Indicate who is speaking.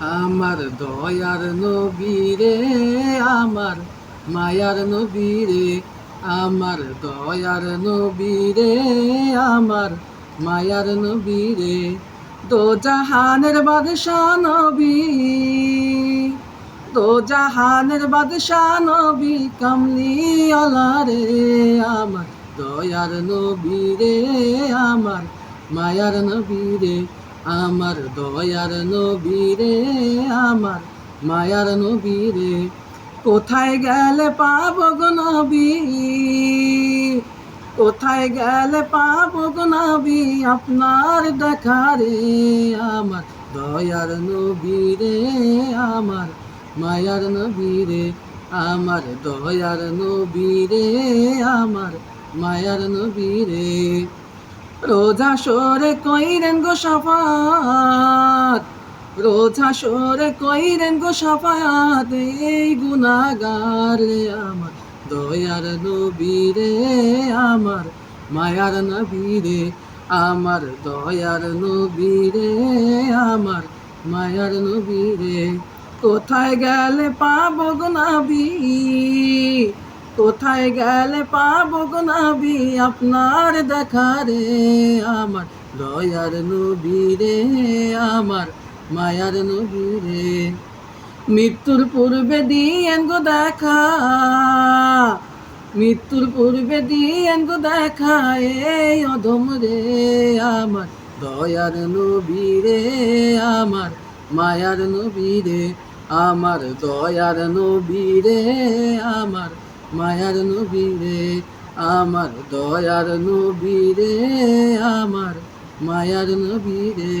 Speaker 1: আমার দয়ার নবীরে, আমার মায়ার নবীরে, আমার দয়ার নবীরে, আমার মায়ার নবীরে দো জাহানের বাদশাহ নবী দো জাহানের বাদশাহ নবী কামলি রে, আমার দয়ার নবীরে, আমার মায়ার নবীরে আমার দয়ার নবীরে, আমার মায়ার নবীরে। কোথায় গেলে পাব গো নবী? কোথায় গেলে পাব গো নবী? আপনার দেখারে আমার দয়ার নবীরে, আমার মায়ার নবীরে, আমার দয়ার নবীরে, আমার মায়ার নবীরে। রোজা সরে কইরেন গো সাফাত, রোজা সরে কইরেন গো সাফাত, এই গুনাগার আমার, দয়ার নবীরে আমার, মায়ার নবীরে আমার, দয়ার নবীরে আমার, মায়ার নবীরে কোথায় গেলে পাবো গো নবী? কোথায় গেলে পাবো গো নবী? আপনার দেখারে আমার দয়ার নবীরে আমার মায়ার নবীরে মৃত্যুর পূর্বে দিয়েন গো দেখা, মৃত্যুর পূর্বে দিয়েন গো দেখা, এই অধম রে, আমার দয়ার নবীরে আমার মায়ার নবীরে আমার দয়ার নবীরে আমার মায়ার নবীরে আমার দয়ার নবীরে আমার মায়ার নবীরে।